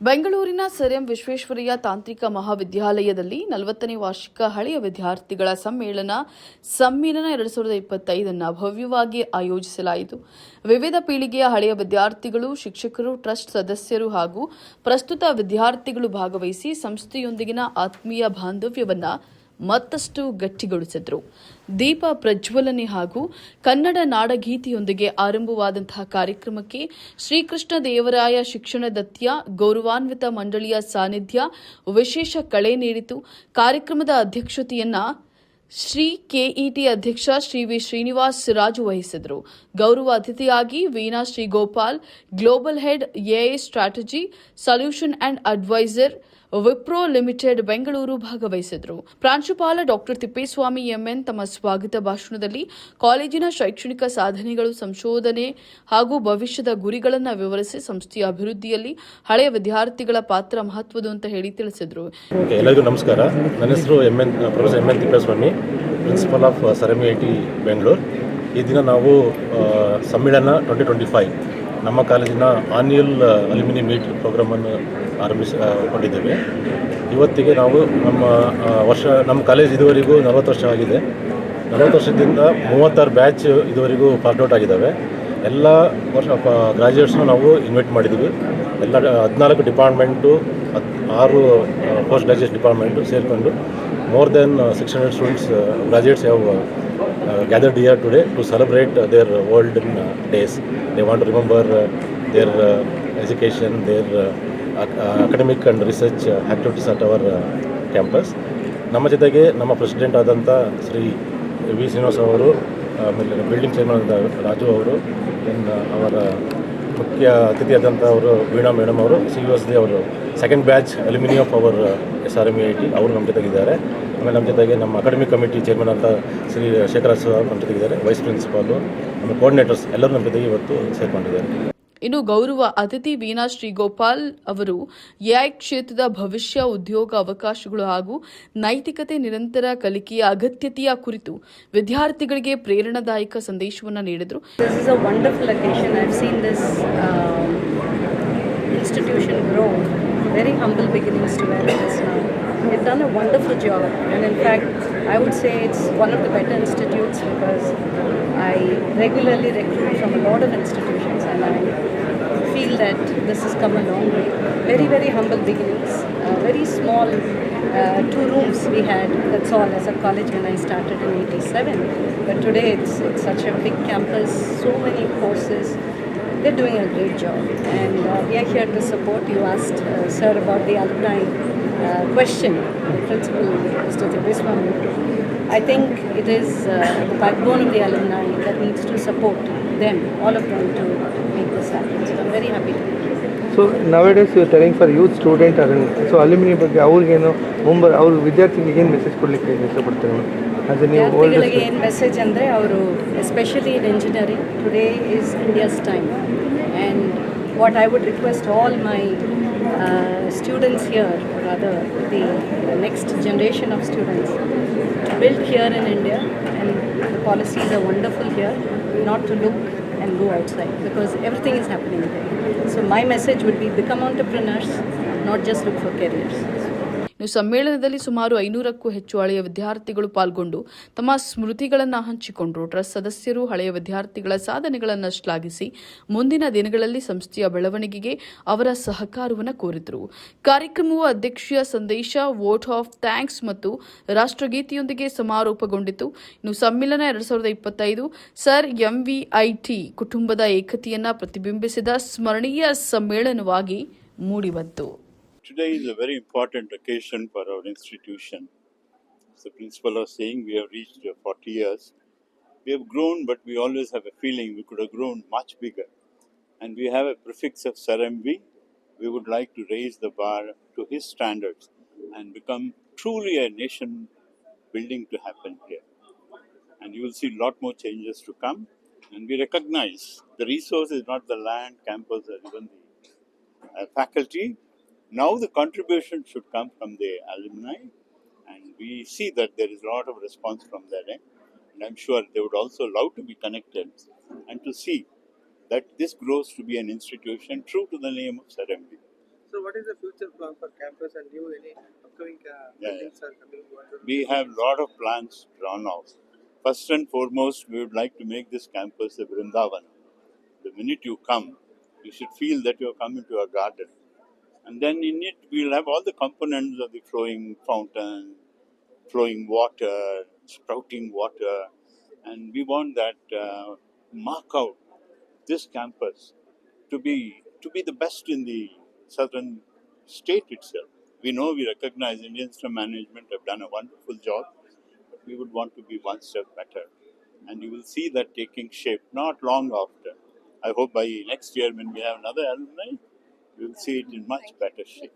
ಬೆಂಗಳೂರಿನ sir M Visvesvaraya ತಾಂತ್ರಿಕ ಮಹಾವಿದ್ಯಾಲಯದಲ್ಲಿ ನಲವತ್ತನೇ ವಾರ್ಷಿಕ ಹಳೆಯ ವಿದ್ಯಾರ್ಥಿಗಳ ಸಮ್ಮೇಳನ ಸಮ್ಮೇಳನ ಎರಡು ಸಾವಿರದ ಇಪ್ಪತ್ತೈದನ್ನು ಭವ್ಯವಾಗಿ ಆಯೋಜಿಸಲಾಯಿತು. ವಿವಿಧ ಪೀಳಿಗೆಯ ಹಳೆಯ ವಿದ್ಯಾರ್ಥಿಗಳು, ಶಿಕ್ಷಕರು, ಟ್ರಸ್ಟ್ ಸದಸ್ಯರು ಹಾಗೂ ಪ್ರಸ್ತುತ ವಿದ್ಯಾರ್ಥಿಗಳು ಭಾಗವಹಿಸಿ ಸಂಸ್ಥೆಯೊಂದಿಗಿನ ಆತ್ಮೀಯ ಬಾಂಧವ್ಯವನ್ನ ಮತ್ತಷ್ಟು ಗಟ್ಟಿಗೊಳಿಸಿದ್ರು. ದೀಪ ಪ್ರಜ್ವಲನೆ ಹಾಗೂ ಕನ್ನಡ ನಾಡಗೀತೆಯೊಂದಿಗೆ ಆರಂಭವಾದಂತಹ ಕಾರ್ಯಕ್ರಮಕ್ಕೆ ಶ್ರೀಕೃಷ್ಣ ದೇವರಾಯ ಶಿಕ್ಷಣ ದತ್ತಿಯ ಗೌರವಾನ್ವಿತ ಮಂಡಳಿಯ ಸಾನ್ನಿಧ್ಯ ವಿಶೇಷ ಕಳೆ ನೀಡಿತು. ಕಾರ್ಯಕ್ರಮದ ಅಧ್ಯಕ್ಷತೆಯನ್ನ ಶ್ರೀ ಕೆಇಟಿ ಅಧ್ಯಕ್ಷ ಶ್ರೀ ವಿ ಶ್ರೀನಿವಾಸ್ ರಾಜು ವಹಿಸಿದರು. ಗೌರವ ಅತಿಥಿಯಾಗಿ Veena Shri Gopal global head AI strategy, solution and advisor Wipro limited Bengaluru ಭಾಗವಹಿಸಿದರು. ಪ್ರಾಂಶುಪಾಲ ಡಾಕ್ಟರ್ ತಿಪ್ಪೇಸ್ವಾಮಿ ಎಂಎನ್ ತಮ್ಮ ಸ್ವಾಗತ ಭಾಷಣದಲ್ಲಿ ಕಾಲೇಜಿನ ಶೈಕ್ಷಣಿಕ ಸಾಧನೆಗಳು ಸಂಶೋಧನೆ ಹಾಗೂ ಭವಿಷ್ಯದ ಗುರಿಗಳನ್ನು ವಿವರಿಸಿ ಸಂಸ್ಥೆಯ ಅಭಿವೃದ್ಧಿಯಲ್ಲಿ ಹಳೆಯ ವಿದ್ಯಾರ್ಥಿಗಳ ಪಾತ್ರ ಮಹತ್ವದ್ದು ಅಂತ ಹೇಳಿ ತಿಳಿಸಿದರು. ಎಲ್ಲರಿಗೂ ನಮಸ್ಕಾರ. ನನ್ನ ಹೆಸರು M N professor M N Thippeswamy, principal of sir Bengaluru. ಈ ದಿನ ನಾವು ಸಮ್ಮೇಳನ ಟ್ವೆಂಟಿ ಟ್ವೆಂಟಿ ಫೈವ್ ನಮ್ಮ ಕಾಲೇಜಿನ ಆನ್ಯುಯಲ್ ಅಲ್ಯೂಮಿನಿ ಮೀಟ್ ಪ್ರೋಗ್ರಾಮನ್ನು ಆರಂಭಿಸಿಕೊಂಡಿದ್ದೇವೆ ಇವತ್ತಿಗೆ ನಾವು ನಮ್ಮ ವರ್ಷ, ನಮ್ಮ ಕಾಲೇಜ್ ಇದುವರೆಗೂ ನಲವತ್ತು ವರ್ಷ ಆಗಿದೆ. ನಲವತ್ತು ವರ್ಷದಿಂದ ಮೂವತ್ತಾರು ಬ್ಯಾಚ್ ಇದುವರೆಗೂ ಪಾರ್ಟ್ಔಟ್ ಆಗಿದ್ದಾವೆ. ಎಲ್ಲ ವರ್ಷ ಗ್ರಾಜುಯೇಟ್ಸ್ನ ನಾವು ಇನ್ವೈಟ್ ಮಾಡಿದ್ದೀವಿ. ಎಲ್ಲ, ಹದಿನಾಲ್ಕು ಡಿಪಾರ್ಟ್ಮೆಂಟು, ಹತ್, ಆರು ಪೋಸ್ಟ್ ಗ್ರಾಜ್ಯುಯೇಟ್ ಡಿಪಾರ್ಟ್ಮೆಂಟು ಸೇರಿಕೊಂಡು more than six hundred students graduates have gathered here today to celebrate their world in days they want remember their education their academic and research activities at our campus ನಮ್ಮ ಜೊತೆಗೆ ನಮ್ಮ president ಆದಂಥ Shri V Srinivas ಅವರು ಆಮೇಲೆ building chairman Raju ಅವರು then ಅವರ ಮುಖ್ಯ ಅತಿಥಿಯಾದಂಥ ಅವರು ವೀಣಾ ಮೇಡಮ್ ಅವರು, ಸಿ ಯು ಎಸ್ ಡಿ ಅವರು second batch alumni of our S R M I T ಅವರು ನಮ್ಮ ಜೊತೆಗಿದ್ದಾರೆ ಆಮೇಲೆ ನಮ್ಮ ಜೊತೆಗೆ ನಮ್ಮ ಅಕಾಡೆಮಿಕ್ ಕಮಿಟಿ ಚೇರ್ಮನ್ ಅಂತ ಶ್ರೀ ಶೇಖರ ಅವರು ನಮ್ಮ ಜೊತೆಗಿದ್ದಾರೆ ವೈಸ್ ಪ್ರಿನ್ಸಿಪಾಲು ಆಮೇಲೆ ಕೋಆರ್ಡಿನೇಟರ್ಸ್ ಎಲ್ಲರೂ ನಮ್ಮ ಜೊತೆಗೆ ಇವತ್ತು ಸೇರ್ಕೊಂಡಿದ್ದಾರೆ. ಇನ್ನು ಗೌರವ ಅತಿಥಿ ವೀಣಾ ಶ್ರೀಗೋಪಾಲ್ ಅವರು ಎಐ ಕ್ಷೇತ್ರದ ಭವಿಷ್ಯ ಉದ್ಯೋಗ ಅವಕಾಶಗಳು ಹಾಗೂ ನೈತಿಕತೆ ನಿರಂತರ ಕಲಿಕೆಯ ಅಗತ್ಯತೆಯ ಕುರಿತು ವಿದ್ಯಾರ್ಥಿಗಳಿಗೆ ಪ್ರೇರಣಾದಾಯಕ ಸಂದೇಶವನ್ನು ನೀಡಿದರು um, institution grow. Very humble beginnings to. They've done a wonderful job, and in fact, I would say it's one of the better institutes because I regularly recruit from a lot of institutions, and I feel that this has come a long way. Very, very humble beginnings. Uh, very small uh, two rooms we had. That's all as a college when I started in '87. But today it's it's such a big campus. So many courses. They're doing a great job, and uh, we are here to support. You asked uh, sir about the alumni uh, question, the principal, Mr. Tibbiswamy. I think it is uh, the backbone of the alumni that needs to support them, all of them, to make this happen. So I'm very happy to be here. So nowadays you telling for youth student ಅದನ್ನು so alumni ಬಗ್ಗೆ ಅವ್ರಿಗೇನು ಮುಂಬರ್ ಅವ್ರ ವಿದ್ಯಾರ್ಥಿಗಳಿಗೆ ಏನು message ಕೊಡಲಿಕ್ಕೆ ಇಷ್ಟಪಡ್ತಾರೆ ಅದು ನೀವು ಓಲ್ಡ್ ವಿದ್ಯಾರ್ಥಿಗಳಿಗೆ ಏನು ಮೆಸೇಜ್ ಅಂದರೆ ಅವರು especially in engineering today is India's time and what I would request all my uh, students here, or rather the next generation of students, to build here in India. And the policies are wonderful here, not to look and go outside because everything is happening here. So my message would be become entrepreneurs, not just look for careers. ಸಮ್ಮೇಳನದಲ್ಲಿ ಸುಮಾರು ಐನೂರಕ್ಕೂ ಹೆಚ್ಚು ಹಳೆಯ ವಿದ್ಯಾರ್ಥಿಗಳು ಪಾಲ್ಗೊಂಡು ತಮ್ಮ ಸ್ಮೃತಿಗಳನ್ನು ಹಂಚಿಕೊಂಡರು. Trust ಸದಸ್ಯರು ಹಳೆಯ ವಿದ್ಯಾರ್ಥಿಗಳ ಸಾಧನೆಗಳನ್ನು ಶ್ಲಾಘಿಸಿ ಮುಂದಿನ ದಿನಗಳಲ್ಲಿ ಸಂಸ್ಥೆಯ ಬೆಳವಣಿಗೆಗೆ ಅವರ ಸಹಕಾರವನ್ನು ಕೋರಿದರು. ಕಾರ್ಯಕ್ರಮವು ಅಧ್ಯಕ್ಷೀಯ ಸಂದೇಶ, ವೋಟ್ ಆಫ್ ಥ್ಯಾಂಕ್ಸ್ ಮತ್ತು ರಾಷ್ಟ್ರಗೀತೆಯೊಂದಿಗೆ ಸಮಾರೋಪಗೊಂಡಿತು. ಇನ್ನು ಸಮ್ಮೇಳನ ಎರಡ್ ಸಾವಿರದ ಇಪ್ಪತ್ತೈದು ಸರ್ ಎಂವಿಐಟಿ ಕುಟುಂಬದ ಏಕತೆಯನ್ನು ಪ್ರತಿಬಿಂಬಿಸಿದ ಸ್ಮರಣೀಯ ಸಮ್ಮೇಳನವಾಗಿ ಮೂಡಿಬಂತು. Today is a very important occasion for our institution. As the principal was saying, we have reached uh, 40 years. We have grown, but we always have a feeling we could have grown much bigger. And we have a prefix of MV. We would like to raise the bar to his standards and become truly a nation building to happen here. And you will see a lot more changes to come. And we recognize the resource is not the land, campus, or even the uh, faculty. Now the contribution should come from the alumni, and we see that there is a lot of response from end. And I'm sure they would also love to be connected and to see that this grows to be an institution true to the name of Sir MB. So what is the future plan for campus and new any upcoming uh, Yeah, buildings are coming? You We have a lot of plans drawn out. First and foremost, we would like to make this campus a Vrindavan. The minute you come, you should feel that you're coming to a garden. And then in it, we'll have all the components of the flowing fountain, flowing water, sprouting water. And we want that uh, mark out this campus to be to be the best in the southern state itself. We know we recognize Indian Institute Management have done a wonderful job, but we would want to be one step better. And you will see that taking shape not long after. I hope by next year when we have another alumni, you will see it in much better shape.